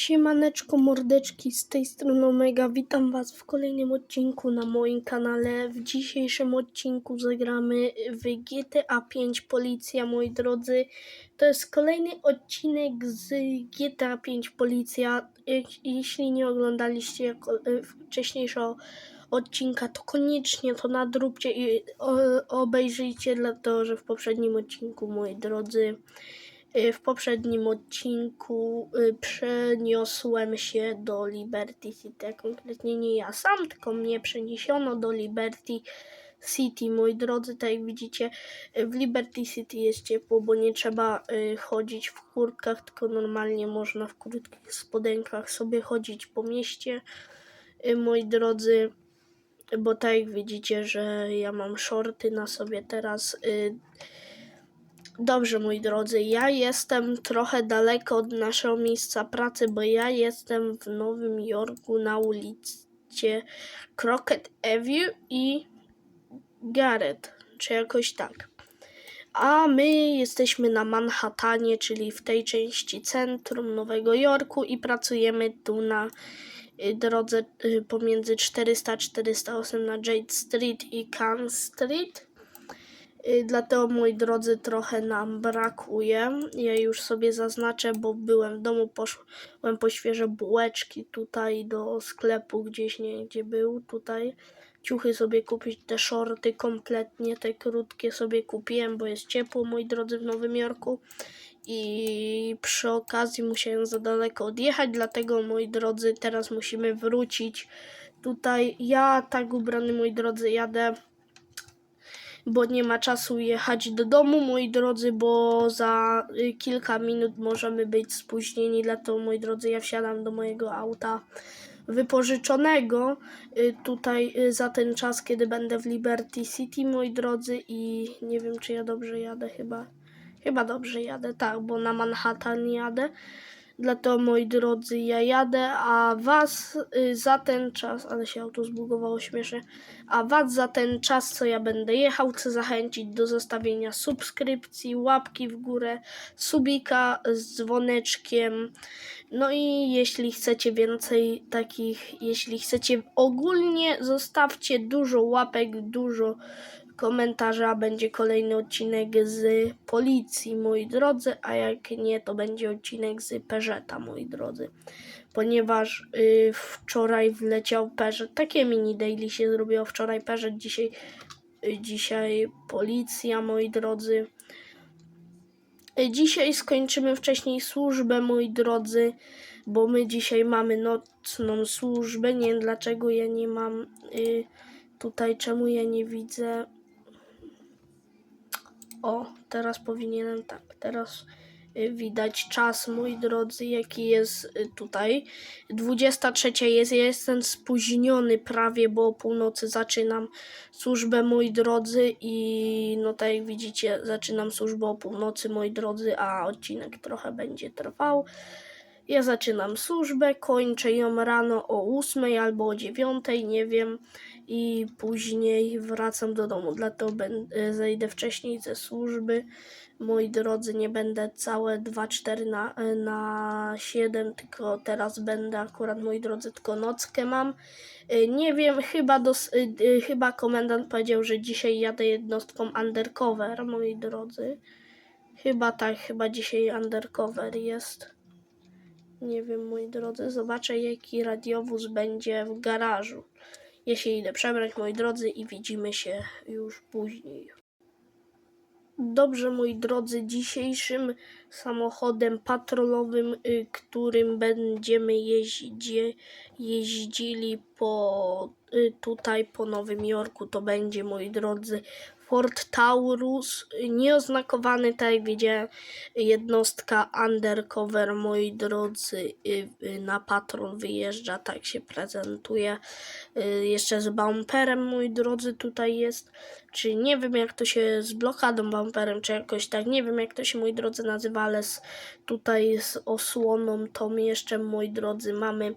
Siemaneczko mordeczki, z tej strony Omega, witam was w kolejnym odcinku na moim kanale. W dzisiejszym odcinku zagramy w GTA 5 Policja, moi drodzy. To jest kolejny odcinek z GTA 5 Policja. Je- Jeśli nie oglądaliście e, wcześniejszego odcinka, to koniecznie to nadróbcie i obejrzyjcie, dlatego że w poprzednim odcinku, moi drodzy, W poprzednim odcinku y, przeniosłem się do Liberty City, konkretnie nie ja sam, tylko mnie przeniesiono do Liberty City, moi drodzy. Tak jak widzicie, y, w Liberty City jest ciepło, bo nie trzeba y, chodzić w kurtkach, tylko normalnie można w krótkich spodenkach sobie chodzić po mieście, y, moi drodzy. Bo tak jak widzicie, że ja mam shorty na sobie teraz. Dobrze, moi drodzy, ja jestem trochę daleko od naszego miejsca pracy, bo ja jestem w Nowym Jorku na ulicy Crockett Avenue i Garrett, czy jakoś tak. A my jesteśmy na Manhattanie, czyli w tej części centrum Nowego Jorku i pracujemy tu na y, drodze y, pomiędzy 400-408 na Jade Street i Cannes Street. Y, Dlatego, moi drodzy, trochę nam brakuje. Ja już sobie zaznaczę, bo byłem w domu, poszłem po świeże bułeczki tutaj do sklepu gdzieś, nie gdzie był, tutaj. Ciuchy sobie kupić, te shorty kompletnie, te krótkie sobie kupiłem, bo jest ciepło, moi drodzy, w Nowym Jorku. I przy okazji musiałem za daleko odjechać, dlatego, moi drodzy, teraz musimy wrócić tutaj. Ja tak ubrany, moi drodzy, jadę bo nie ma czasu jechać do domu, moi drodzy, bo za y, kilka minut możemy być spóźnieni. Dlatego, moi drodzy, ja wsiadam do mojego auta wypożyczonego y, tutaj y, za ten czas, kiedy będę w Liberty City, moi drodzy, i nie wiem, czy ja dobrze jadę, chyba. Chyba dobrze jadę, tak, bo na Manhattan jadę. Dlatego, moi drodzy, ja jadę, a was y, za ten czas, ale się auto zbugowało śmiesznie, a was za ten czas, co ja będę jechał, chcę zachęcić do zostawienia subskrypcji, łapki w górę, subika z dzwoneczkiem. No i jeśli chcecie więcej takich, jeśli chcecie ogólnie, zostawcie dużo łapek, dużo komentarza, będzie kolejny odcinek z policji, moi drodzy, a jak nie, to będzie odcinek z Peżeta, moi drodzy. Ponieważ y, wczoraj wleciał Peżet, takie mini daily się zrobiło wczoraj Peżet, dzisiaj, y, dzisiaj policja, moi drodzy. Y, Dzisiaj skończymy wcześniej służbę, moi drodzy, bo my dzisiaj mamy nocną służbę. Nie wiem dlaczego ja nie mam y, tutaj, czemu ja nie widzę. O, teraz powinienem tak, teraz y, widać czas, moi drodzy, jaki jest y, tutaj. 23 jest, ja jestem spóźniony prawie, bo o północy zaczynam służbę, moi drodzy, i no tak jak widzicie, zaczynam służbę o północy, moi drodzy, a odcinek trochę będzie trwał. Ja zaczynam służbę, kończę ją rano o 8 albo o 9, nie wiem, i później wracam do domu. Dlatego będę, zejdę wcześniej ze służby. Moi drodzy, nie będę całe 2-4 na, na 7, tylko teraz będę akurat, moi drodzy, tylko nockę mam. Y, Nie wiem, chyba, dos, chyba komendant powiedział, że dzisiaj jadę jednostką undercover, moi drodzy. Chyba tak, chyba dzisiaj undercover jest. Nie wiem, moi drodzy, zobaczę jaki radiowóz będzie w garażu. Ja się idę przebrać, moi drodzy, i widzimy się już później. Dobrze, moi drodzy, dzisiejszym samochodem patrolowym, y, którym będziemy jeździe, jeździli po tutaj po Nowym Jorku, to będzie, moi drodzy, Ford Taurus, y, nieoznakowany, tak jak wiedziałem, jednostka undercover, moi drodzy, y, y, na patrol wyjeżdża, tak się prezentuje. Y, Jeszcze z bumperem, moi drodzy, tutaj jest. Czy nie wiem, jak to się z blokadą bumperem, czy jakoś tak, nie wiem, jak to się, moi drodzy, nazywa, ale z, tutaj z osłoną tą jeszcze, moi drodzy, mamy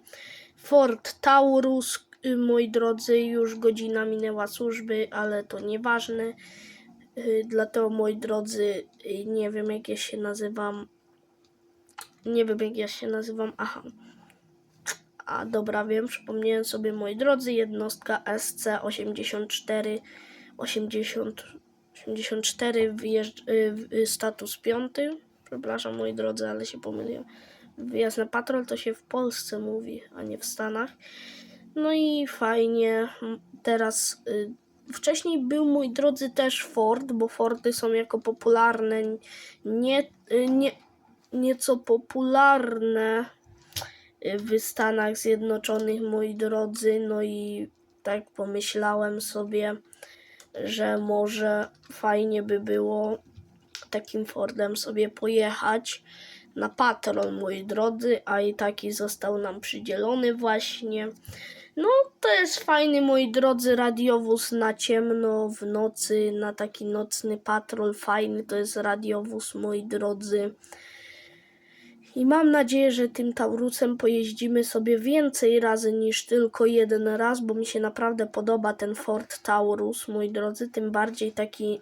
Ford Taurus. Y, Moi drodzy, już godzina minęła służby, ale to nieważne. Y, Dlatego, moi drodzy, y, nie wiem jak ja się nazywam. nie wiem jak ja się nazywam. Aha. A dobra, wiem, przypomniałem sobie, moi drodzy, jednostka SC84 80, 84 wyjeżdż, y, y, status 5. Przepraszam, moi drodzy, ale się pomyliłem. Wyjazd na patrol to się w Polsce mówi, a nie w Stanach. No i fajnie. Teraz y, wcześniej był mój drodzy też Ford, bo Fordy są jako popularne, nie, y, nie, nieco popularne y, w Stanach Zjednoczonych, moi drodzy. No i tak pomyślałem sobie, że może fajnie by było takim Fordem sobie pojechać na patrol, moi drodzy, a i taki został nam przydzielony właśnie. No, to jest fajny, moi drodzy, radiowóz na ciemno, w nocy, na taki nocny patrol. Fajny to jest radiowóz, moi drodzy. I mam nadzieję, że tym Taurusem pojeździmy sobie więcej razy niż tylko jeden raz, bo mi się naprawdę podoba ten Ford Taurus, moi drodzy. Tym bardziej taki,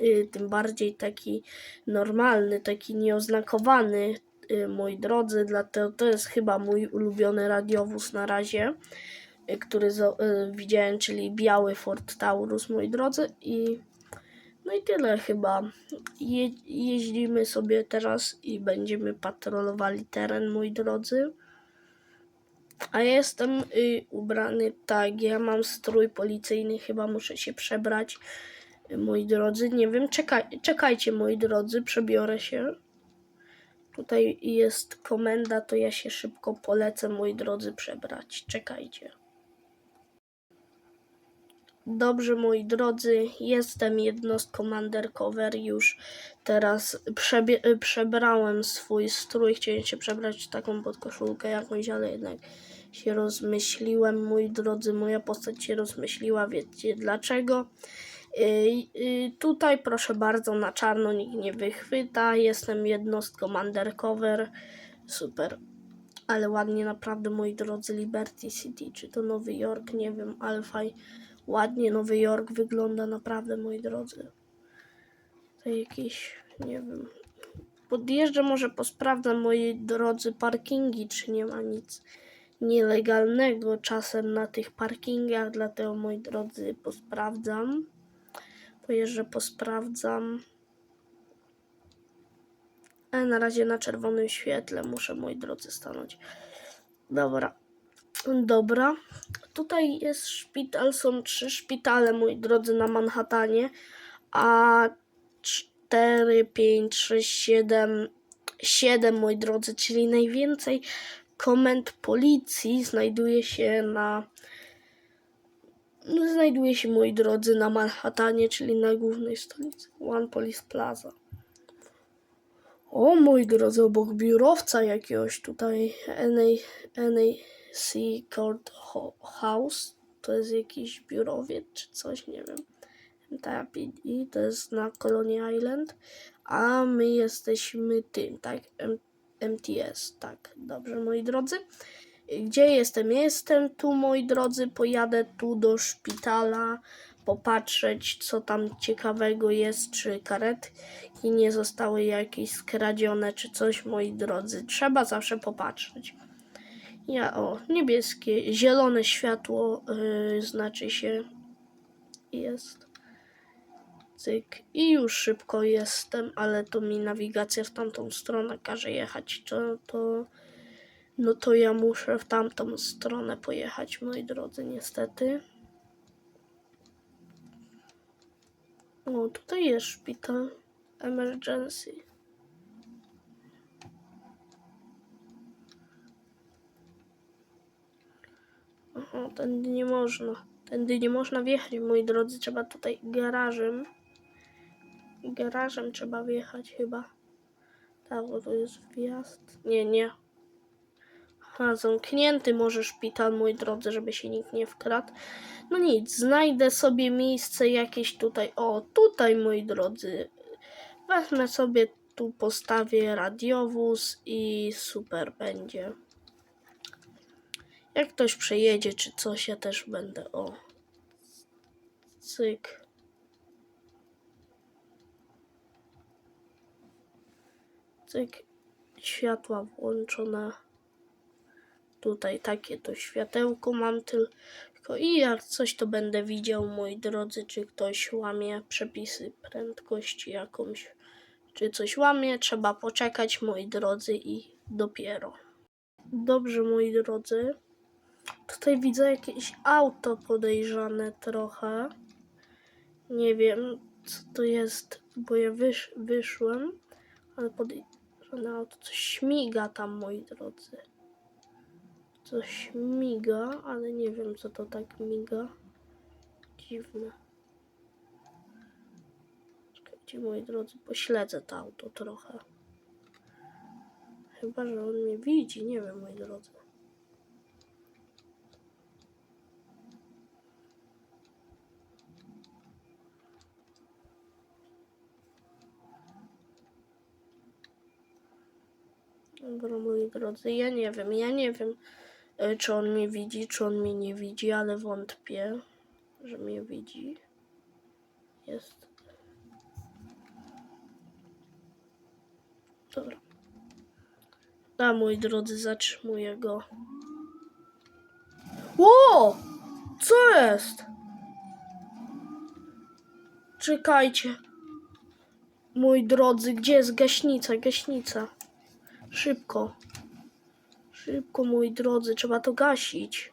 y, tym bardziej taki normalny, taki nieoznakowany, y, moi drodzy. Dlatego to jest chyba mój ulubiony radiowóz na razie, który y, widziałem, czyli biały Ford Taurus, moi drodzy. I no i tyle chyba. Je, jeździmy sobie teraz i będziemy patrolowali teren, moi drodzy. A ja jestem y, ubrany tak, ja mam strój policyjny, chyba muszę się przebrać, moi drodzy. Nie wiem, czekaj, czekajcie, moi drodzy, przebiorę się. Tutaj jest komenda, to ja się szybko polecę, moi drodzy, przebrać. Czekajcie. Dobrze, moi drodzy, jestem jednostką undercover. Już teraz przebrałem swój strój. Chciałem się przebrać w taką podkoszulkę jakąś, ale jednak się rozmyśliłem, moi drodzy. Moja postać się rozmyśliła, wiecie dlaczego. Y, y, tutaj proszę bardzo, na czarno nikt nie wychwyta. Jestem jednostką undercover. Super. Ale ładnie naprawdę, moi drodzy, Liberty City, czy to Nowy Jork, nie wiem, ale faj, ładnie Nowy Jork wygląda naprawdę, moi drodzy. To jakieś, nie wiem. Podjeżdżę, może posprawdzam, moi drodzy, parkingi, czy nie ma nic nielegalnego czasem na tych parkingach, dlatego, moi drodzy, posprawdzam. Pojeżdżę, posprawdzam. Ale na razie na czerwonym świetle muszę, moi drodzy, stanąć. Dobra. Dobra. Tutaj jest szpital, są trzy szpitale, moi drodzy, na Manhattanie. A 4, 5, 6, 7, 7, moi drodzy, czyli najwięcej komend policji znajduje się na. no, Znajduje się, moi drodzy, na Manhattanie, czyli na głównej stolicy. One Police Plaza. O, moi drodzy, obok biurowca jakiegoś tutaj NA, NAC Court Ho- House. To jest jakiś biurowiec czy coś, nie wiem. MTAPD to jest na Colony Island, a my jesteśmy tym, tak? M- MTS, tak. Dobrze, moi drodzy. Gdzie jestem? Jestem tu, moi drodzy. Pojadę tu do szpitala, popatrzeć, co tam ciekawego jest, czy karetki nie zostały jakieś skradzione, czy coś, moi drodzy. Trzeba zawsze popatrzeć. Ja, o, niebieskie, zielone światło yy, znaczy się jest. Cyk. I już szybko jestem, ale to mi nawigacja w tamtą stronę każe jechać. To, to, no to ja muszę w tamtą stronę pojechać, moi drodzy, niestety. O, tutaj jest szpital. Emergency. Aha, tędy nie można. Tędy nie można wjechać, moi drodzy. Trzeba tutaj garażem. Garażem trzeba wjechać chyba. Tak, bo to jest wjazd. Nie, nie. Aha, zamknięty może szpital, moi drodzy, żeby się nikt nie wkradł. No nic, znajdę sobie miejsce jakieś tutaj. O, tutaj, moi drodzy. Wezmę sobie tu, postawię radiowóz i super będzie. Jak ktoś przejedzie czy coś, ja też będę. O. Cyk. Cyk. światła włączone. Tutaj takie to światełko mam tylko i jak coś to będę widział, moi drodzy, czy ktoś łamie przepisy prędkości jakąś, czy coś łamie, trzeba poczekać, moi drodzy, i dopiero. Dobrze, moi drodzy. Tutaj widzę jakieś auto podejrzane trochę. Nie wiem, co to jest, bo ja wysz, wyszłem, ale podejrzane auto, coś śmiga tam, moi drodzy. Coś miga, ale nie wiem, co to tak miga. Dziwne. Czekajcie, moi drodzy, pośledzę to auto trochę. Chyba, że on mnie widzi, nie wiem, moi drodzy. Dobra, moi drodzy, ja nie wiem, ja nie wiem, e, czy on mnie widzi, czy on mnie nie widzi, ale wątpię, że mnie widzi. Jest. Dobra. A, moi drodzy, zatrzymuję go. Ło! Co jest? Czekajcie. Moi drodzy, gdzie jest gaśnica? Gaśnica. Szybko. Szybko, moi drodzy, trzeba to gasić.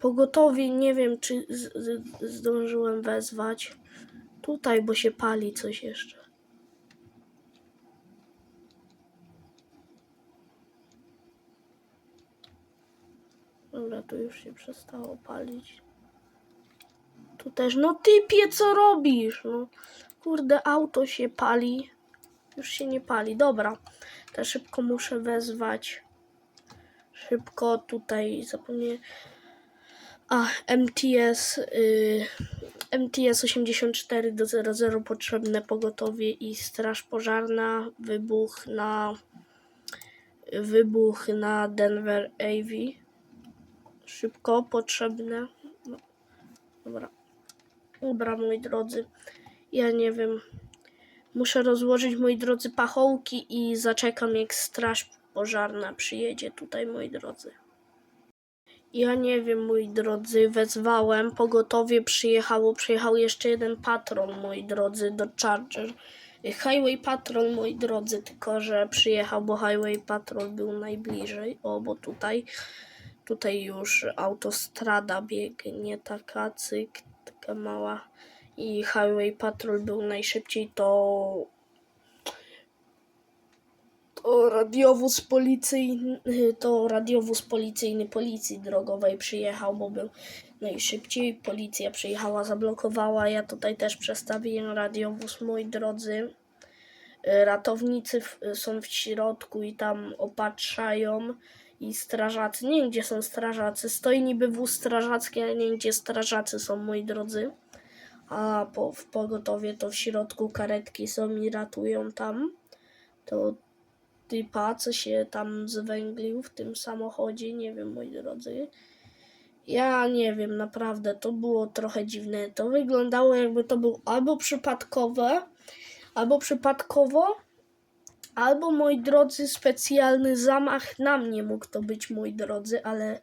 Pogotowie nie wiem, czy zdążyłem wezwać. Tutaj, bo się pali coś jeszcze. Dobra, tu już się przestało palić. Tu też, no typie, co robisz? No, kurde, auto się pali. Już się nie pali. Dobra, to szybko muszę wezwać. Szybko tutaj zapomniałem. A, MTS. Y, MTS 84 do 00 potrzebne pogotowie i straż pożarna. Wybuch na. Wybuch na Denver AV. Szybko potrzebne. Dobra. Dobra, moi drodzy. Ja nie wiem. Muszę rozłożyć, moi drodzy, pachołki i zaczekam, jak straż pożarna przyjedzie tutaj, moi drodzy. Ja nie wiem, moi drodzy, wezwałem, pogotowie przyjechało, przyjechał jeszcze jeden patrol, moi drodzy, do Charger. Highway Patrol, moi drodzy, tylko że przyjechał, bo Highway Patrol był najbliżej. O, bo tutaj, tutaj już autostrada biegnie, taka cyk, taka mała i Highway Patrol był najszybciej, to to radiowóz policyjny, to radiowóz policyjny policji drogowej przyjechał, bo był najszybciej. Policja przyjechała, zablokowała. Ja tutaj też przestawiłem radiowóz, moi drodzy. Ratownicy są w środku i tam opatrzają i strażacy. Nie wiem, gdzie są strażacy. Stoi niby wóz strażacki, ale nie wiem, gdzie strażacy są, moi drodzy a po, w pogotowie to w środku karetki są i ratują tam. To typa, co się tam zwęglił w tym samochodzie, nie wiem, moi drodzy. Ja nie wiem, naprawdę, to było trochę dziwne. To wyglądało jakby to był albo przypadkowe, albo przypadkowo, albo, moi drodzy, specjalny zamach na mnie mógł to być, moi drodzy, ale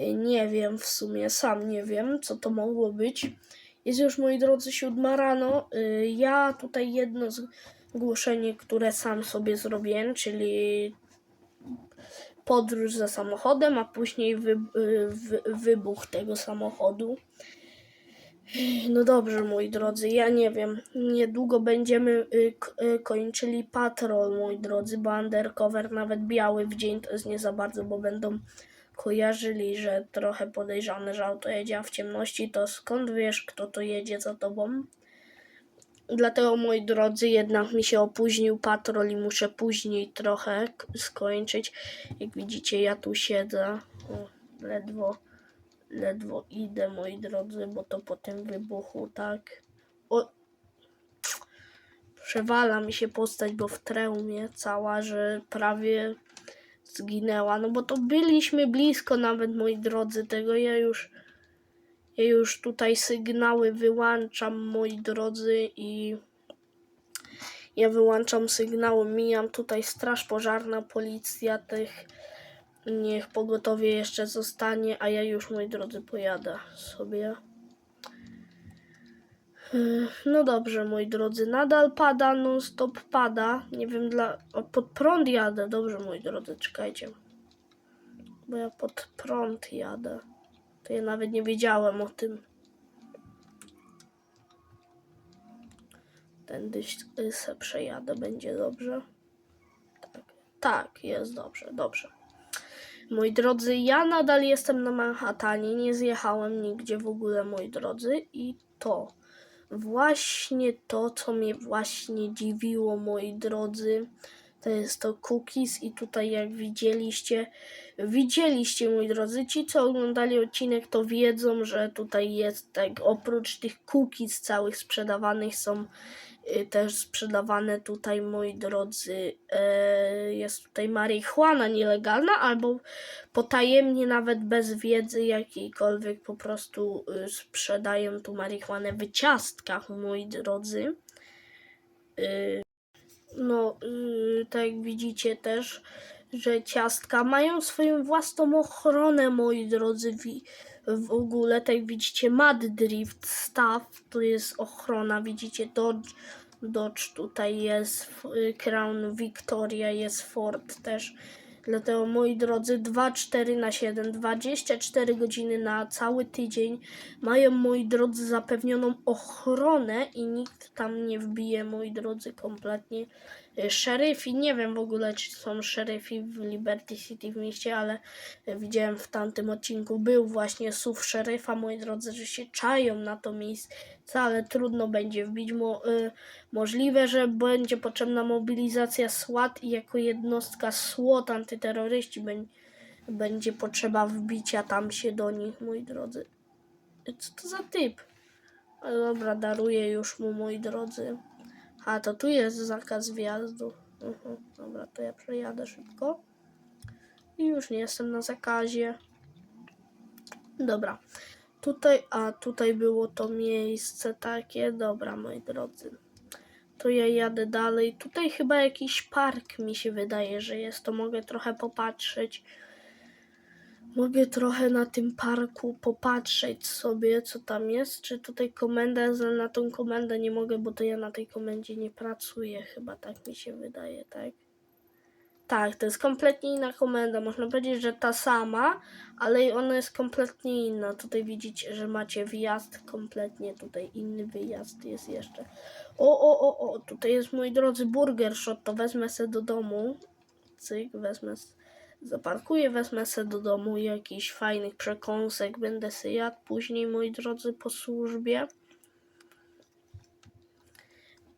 y, nie wiem w sumie, sam nie wiem, co to mogło być. Jest już, moi drodzy, siódma rano. Y, Ja tutaj jedno zgłoszenie, które sam sobie zrobiłem, czyli podróż za samochodem, a później wy, y, wy, wybuch tego samochodu. No dobrze, moi drodzy, ja nie wiem. Niedługo będziemy y, kończyli patrol, moi drodzy, bo undercover nawet biały w dzień to jest nie za bardzo, bo będą kojarzyli, że trochę podejrzane, że auto jedzie a w ciemności, to skąd wiesz, kto to jedzie za tobą? Dlatego, moi drodzy, jednak mi się opóźnił patrol i muszę później trochę skończyć. Jak widzicie, ja tu siedzę. O, ledwo, ledwo idę, moi drodzy, bo to po tym wybuchu, tak. O, przewala mi się postać, bo w mnie cała, że prawie zginęła. No bo to byliśmy blisko nawet, moi drodzy, tego ja już ja już tutaj sygnały wyłączam, moi drodzy, i Ja wyłączam sygnały, mijam tutaj straż pożarna, policja, tych niech pogotowie jeszcze zostanie, a ja już, moi drodzy, pojadę sobie. No dobrze, moi drodzy, nadal pada, non stop pada. Nie wiem dla... O, pod prąd jadę, dobrze, moi drodzy, czekajcie. Bo ja pod prąd jadę. To ja nawet nie wiedziałem o tym. Tędy y, se przejadę, będzie dobrze. Tak, tak, jest dobrze, dobrze. Moi drodzy, ja nadal jestem na Manhattanie, nie zjechałem nigdzie w ogóle, moi drodzy, i to, właśnie to, co mnie właśnie dziwiło, moi drodzy, to jest to cookies i tutaj jak widzieliście, widzieliście, moi drodzy, ci co oglądali odcinek, to wiedzą, że tutaj jest tak, oprócz tych cookies całych sprzedawanych są y, też sprzedawane tutaj, moi drodzy, e, jest tutaj marihuana nielegalna albo potajemnie, nawet bez wiedzy jakiejkolwiek, po prostu y, sprzedają tu marihuanę w ciastkach, moi drodzy. Y, No, y, tak jak widzicie też, że ciastka mają swoją własną ochronę, moi drodzy. W ogóle, tak jak widzicie, Mad Drift Staff to jest ochrona, widzicie, Dodge, Dodge tutaj jest, y, Crown Victoria jest, Ford też. Dlatego, moi drodzy, 2, 4 na 7, 24 godziny na cały tydzień mają, moi drodzy, zapewnioną ochronę i nikt tam nie wbije, moi drodzy, kompletnie. Szeryfi, nie wiem w ogóle, czy są szeryfi w Liberty City w mieście, ale widziałem w tamtym odcinku, był właśnie SUV szeryfa, moi drodzy, że się czają na to miejsce, ale trudno będzie wbić. Mo, y, możliwe, że będzie potrzebna mobilizacja SWAT i jako jednostka SWAT, antyterroryści, bę- będzie potrzeba wbicia tam się do nich, moi drodzy. Co to za typ? Dobra, daruję już mu, moi drodzy. A, to tu jest zakaz wjazdu. Mhm, dobra, to ja przejadę szybko. I już nie jestem na zakazie. Dobra. Tutaj, a tutaj było to miejsce takie. Dobra, moi drodzy. To ja jadę dalej. Tutaj chyba jakiś park mi się wydaje, że jest. To mogę trochę popatrzeć. Mogę trochę na tym parku popatrzeć sobie, co tam jest. Czy tutaj komenda, ale na tą komendę nie mogę, bo to ja na tej komendzie nie pracuję. Chyba tak mi się wydaje, tak? Tak, to jest kompletnie inna komenda. Można powiedzieć, że ta sama, ale ona jest kompletnie inna. Tutaj widzicie, że macie wjazd kompletnie. Tutaj inny wyjazd jest jeszcze. O, o, o, o, tutaj jest mój drodzy burger shot. To wezmę se do domu. Cyk, wezmę. s- Zaparkuję, wezmę se do domu jakiś fajnych przekąsek. Będę se jadł później, moi drodzy, po służbie.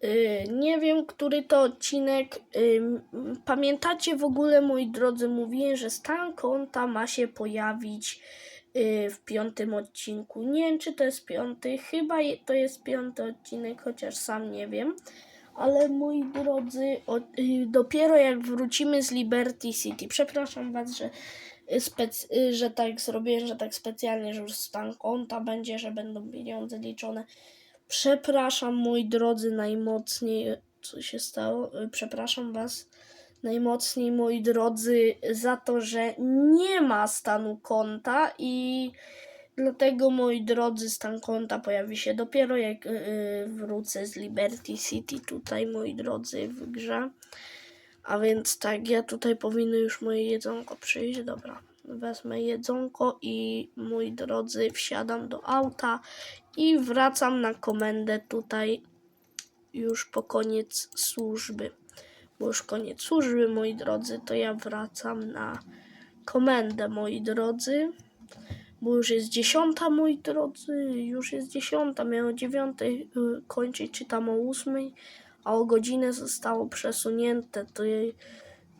Yy, nie wiem, który to odcinek. Yy, pamiętacie w ogóle, moi drodzy, mówiłem, że stan konta ma się pojawić yy, w piątym odcinku. Nie wiem, czy to jest piąty. Chyba je- to jest piąty odcinek, chociaż sam nie wiem. Ale moi drodzy, yy, dopiero jak wrócimy z Liberty City, przepraszam Was, że, yy, spec- yy, że tak zrobiłem, że tak specjalnie, że już stan konta będzie, że będą pieniądze liczone. Przepraszam, moi drodzy, najmocniej. Co się stało? Y, Przepraszam Was najmocniej, moi drodzy, za to, że nie ma stanu konta i dlatego, moi drodzy, stan konta pojawi się dopiero jak y, y, wrócę z Liberty City tutaj, moi drodzy, w grze. A więc tak, ja tutaj powinno już moje jedzonko przyjść. Dobra, wezmę jedzonko i moi drodzy, wsiadam do auta i wracam na komendę tutaj już po koniec służby. Bo już koniec służby, moi drodzy, to ja wracam na komendę, moi drodzy. Bo już jest dziesiąta, moi drodzy, już jest dziesiąta, miało o dziewiątej y, kończyć, czy tam o ósmej, a o godzinę zostało przesunięte, to ja,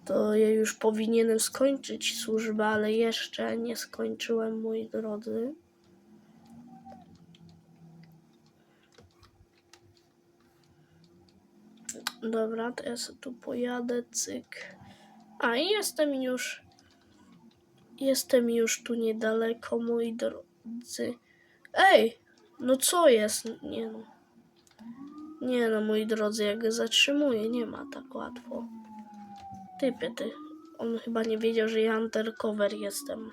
to ja już powinienem skończyć służbę, ale jeszcze nie skończyłem, moi drodzy. Dobra, to ja sobie tu pojadę, cyk. A i jestem już. Jestem już tu niedaleko, moi drodzy. Ej! No co jest? Nie no. Nie no, moi drodzy, jak go zatrzymuję, nie ma tak łatwo. Typy, ty. On chyba nie wiedział, że ja undercover jestem.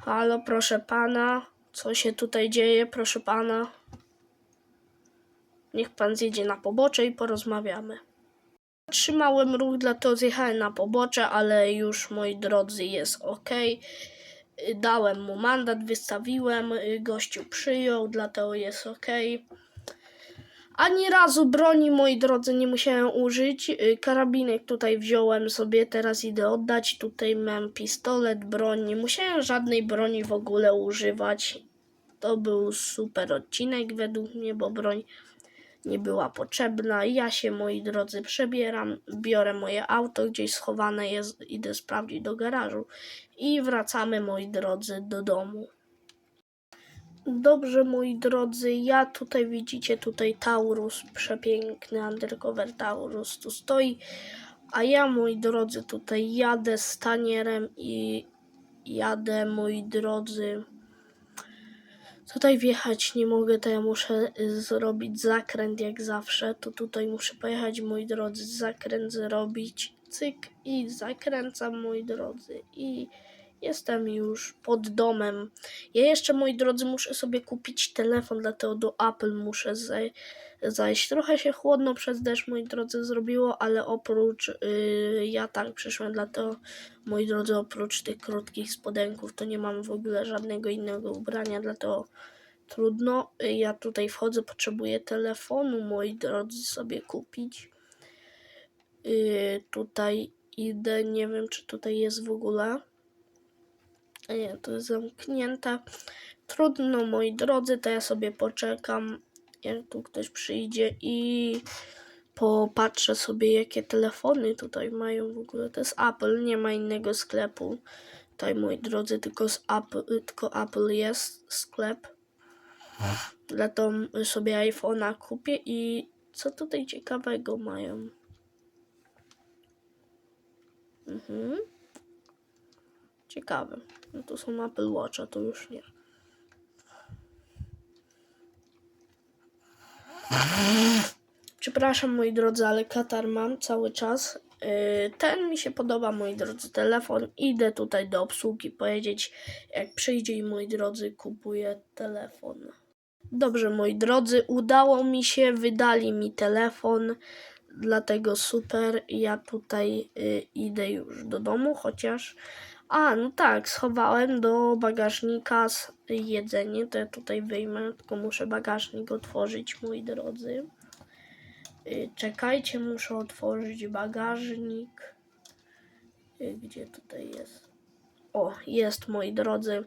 Halo, proszę pana. Co się tutaj dzieje, proszę pana? Niech pan zjedzie na pobocze i porozmawiamy. Trzymałem ruch, dlatego zjechałem na pobocze, ale już, moi drodzy, jest ok. Dałem mu mandat, wystawiłem, gościu przyjął, dlatego jest ok. Ani razu broni, moi drodzy, nie musiałem użyć. Karabinek tutaj wziąłem sobie, teraz idę oddać. Tutaj mam pistolet, broń. Nie musiałem żadnej broni w ogóle używać. To był super odcinek według mnie, bo broń nie była potrzebna. Ja się, moi drodzy, przebieram, biorę moje auto, gdzieś schowane jest, idę sprawdzić do garażu i wracamy, moi drodzy, do domu. Dobrze, moi drodzy, ja tutaj widzicie, tutaj Taurus, przepiękny undercover Taurus tu stoi, a ja, moi drodzy, tutaj jadę z tanierem i jadę, moi drodzy, Tutaj wjechać nie mogę, to ja muszę y, zrobić zakręt jak zawsze. To tutaj muszę pojechać, moi drodzy, zakręt zrobić. Cyk i zakręcam, moi drodzy. I jestem już pod domem. Ja jeszcze, moi drodzy, muszę sobie kupić telefon, dlatego do Apple muszę zaj- zajść. Trochę się chłodno przez deszcz, moi drodzy, zrobiło, ale oprócz y, ja tak przyszłem, dlatego, moi drodzy, oprócz tych krótkich spodenków, to nie mam w ogóle żadnego innego ubrania, dlatego trudno. Ja tutaj wchodzę, potrzebuję telefonu, moi drodzy, sobie kupić. Y, tutaj idę, nie wiem, czy tutaj jest w ogóle. Nie, to jest zamknięte. Trudno, moi drodzy, to ja sobie poczekam, jak tu ktoś przyjdzie i popatrzę sobie, jakie telefony tutaj mają w ogóle. To jest Apple, nie ma innego sklepu. Tutaj, moi drodzy, tylko, z Apple, tylko Apple jest sklep. Dlatego sobie iPhone'a kupię i co tutaj ciekawego mają? Mhm. Ciekawe. No to są Apple Watcha, to już nie. Przepraszam moi drodzy, ale katar mam cały czas. Yy, Ten mi się podoba, moi drodzy, telefon. Idę tutaj do obsługi powiedzieć, jak przyjdzie i moi drodzy, kupuję telefon. Dobrze, moi drodzy, udało mi się, wydali mi telefon, dlatego super. Ja tutaj y, idę już do domu, chociaż. A, no tak, schowałem do bagażnika jedzenie, to ja tutaj wyjmę, tylko muszę bagażnik otworzyć, moi drodzy. Y, Czekajcie, muszę otworzyć bagażnik. Y, Gdzie tutaj jest? O, jest, moi drodzy.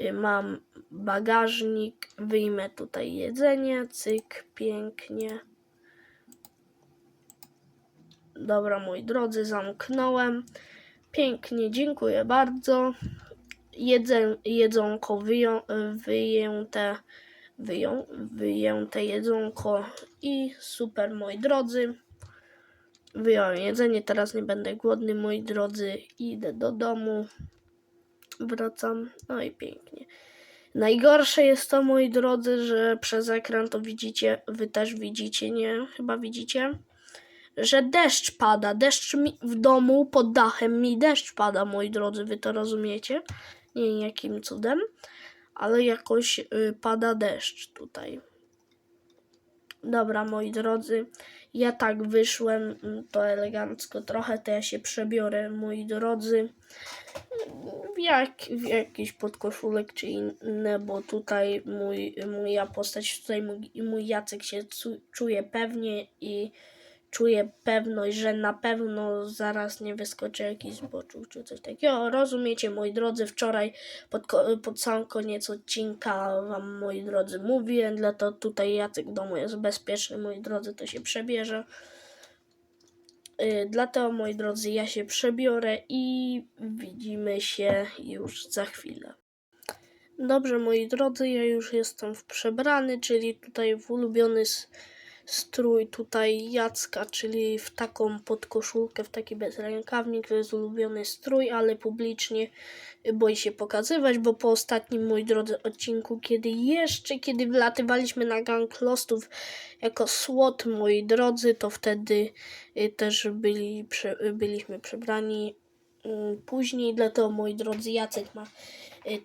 Y, Mam bagażnik, wyjmę tutaj jedzenie, cyk, pięknie. Dobra, moi drodzy, zamknąłem. Pięknie, dziękuję bardzo. Jedzę, jedzonko wyją, wyjęte, wyją, wyjęte jedzonko i super, moi drodzy. Wyjąłem jedzenie, teraz nie będę głodny, moi drodzy. Idę do domu. Wracam, no i pięknie. Najgorsze jest to, moi drodzy, że przez ekran to widzicie, wy też widzicie, nie? Chyba widzicie? Że deszcz pada, deszcz mi w domu, pod dachem mi deszcz pada, moi drodzy, wy to rozumiecie? Nie wiem jakim cudem, ale jakoś y, pada deszcz tutaj. Dobra, moi drodzy, ja tak wyszłem, mm, to elegancko trochę, to ja się przebiorę, moi drodzy, w, jak, w jakiś podkoszulek czy inne, bo tutaj mój, moja postać, tutaj mój, mój Jacek się czuje pewnie i czuje pewność, że na pewno zaraz nie wyskoczy jakiś zboczuch czy coś takiego. Rozumiecie, moi drodzy, wczoraj pod, pod sam koniec odcinka wam, moi drodzy, mówię, dlatego tutaj Jacek domu jest bezpieczny, moi drodzy, to się przebierze. Yy, Dlatego, moi drodzy, ja się przebiorę i widzimy się już za chwilę. Dobrze, moi drodzy, ja już jestem w przebrany, czyli tutaj w ulubiony strój tutaj Jacka, czyli w taką podkoszulkę, w taki bezrękawnik, to jest ulubiony strój, ale publicznie boi się pokazywać, bo po ostatnim, moi drodzy, odcinku, kiedy jeszcze, kiedy wlatywaliśmy na gang Lostów jako SWAT, moi drodzy, to wtedy y, też byli, byliśmy przebrani mm, później, dlatego, moi drodzy, Jacek ma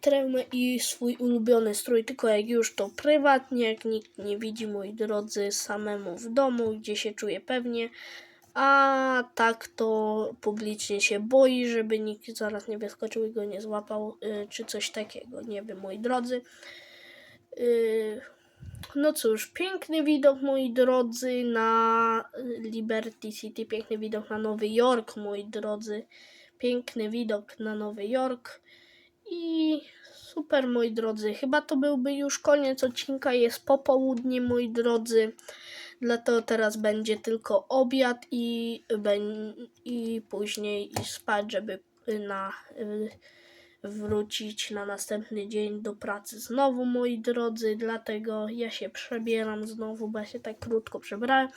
tremę i swój ulubiony strój, tylko jak już to prywatnie, jak nikt nie widzi, moi drodzy, samemu w domu, gdzie się czuje pewnie, a tak to publicznie się boi, żeby nikt zaraz nie wyskoczył i go nie złapał, y, czy coś takiego, nie wiem, moi drodzy. Y, no cóż, piękny widok, moi drodzy, na Liberty City, piękny widok na Nowy Jork, moi drodzy, piękny widok na Nowy Jork i super, moi drodzy. Chyba to byłby już koniec odcinka, jest popołudnie, moi drodzy. Dlatego teraz będzie tylko obiad i, i później spać, żeby na, y, wrócić na następny dzień do pracy znowu, moi drodzy. Dlatego ja się przebieram znowu, bo ja się tak krótko przebrałem.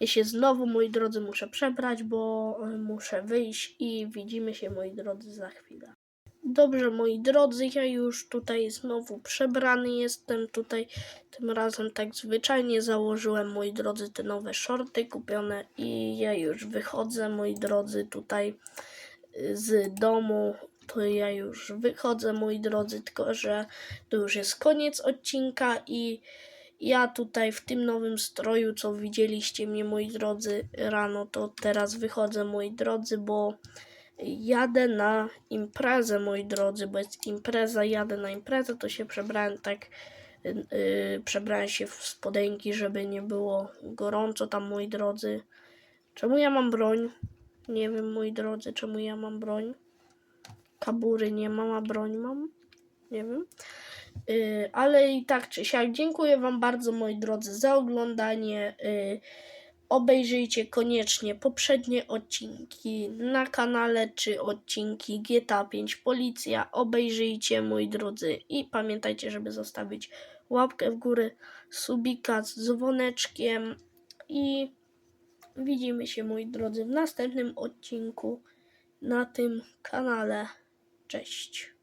Ja się znowu, moi drodzy, muszę przebrać, bo y, muszę wyjść i widzimy się, moi drodzy, za chwilę. Dobrze, moi drodzy, ja już tutaj znowu przebrany jestem. Tutaj tym razem tak zwyczajnie założyłem, moi drodzy, te nowe shorty kupione i ja już wychodzę, moi drodzy, tutaj y, z domu. To ja już wychodzę, moi drodzy, tylko że to już jest koniec odcinka i ja tutaj w tym nowym stroju, co widzieliście mnie, moi drodzy, rano, to teraz wychodzę, moi drodzy, bo jadę na imprezę, moi drodzy, bo jest impreza, jadę na imprezę, to się przebrałem tak, yy, przebrałem się w spodenki, żeby nie było gorąco tam, moi drodzy. Czemu ja mam broń? Nie wiem, moi drodzy, czemu ja mam broń. Kabury nie mam, a broń mam. Nie wiem. Yy, ale i tak czy siak, dziękuję Wam bardzo, moi drodzy, za oglądanie. Yy, obejrzyjcie koniecznie poprzednie odcinki na kanale, czy odcinki GTA 5 Policja. Obejrzyjcie, moi drodzy, i pamiętajcie, żeby zostawić łapkę w górę, subika z dzwoneczkiem i widzimy się, moi drodzy, w następnym odcinku na tym kanale. Cześć.